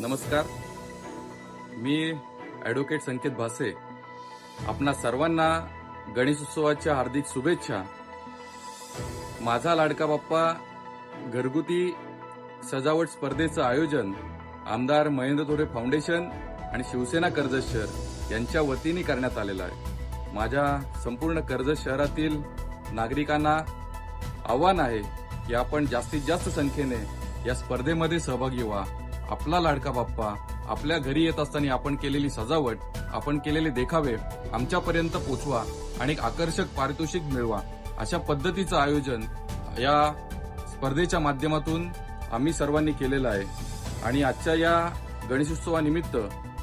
नमस्कार. मी ॲडव्होकेट संकेत भासे. आपणा सर्वांना गणेशोत्सवाच्या हार्दिक शुभेच्छा. माझा लाडका बाप्पा घरगुती सजावट स्पर्धेचं आयोजन आमदार महेंद्र थोरे फाउंडेशन आणि शिवसेना कर्जत शहर यांच्या वतीने करण्यात आलेलं आहे. माझ्या संपूर्ण कर्जत शहरातील नागरिकांना आव्हान आहे की आपण जास्तीत जास्त संख्येने या स्पर्धेमध्ये सहभागी व्हा. आपला लाडका बाप्पा आपल्या घरी येत असताना आपण केलेली सजावट आपण केलेले देखावे आमच्यापर्यंत पोचवा आणि आकर्षक पारितोषिक मिळवा. अशा पद्धतीचं आयोजन या स्पर्धेच्या माध्यमातून आम्ही सर्वांनी केलेलं आहे. आणि आजच्या या गणेशोत्सवानिमित्त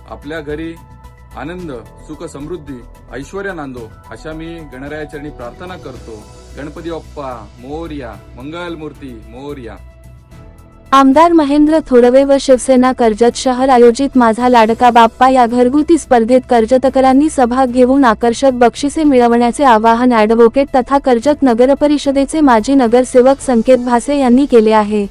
आपल्या घरी आनंद सुख समृद्धी ऐश्वर्या नांदो अशा मी गणरायाचरणी प्रार्थना करतो. गणपती बाप्पा मोर्या मंगलमूर्ती मोर्या. आमदार महेंद्र थोडवे व शिवसेना कर्जत शहर आयोजित माझा लाडका बाप्पा या घरगुती स्पर्धेत कर्जतकरांनी सहभाग घेऊन आकर्षक बक्षिसे मिळवण्याचे आवाहन ॲडव्होकेट तथा कर्जत नगरपरिषदेचे माजी नगरसेवक संकेत भासे यांनी केले आहे.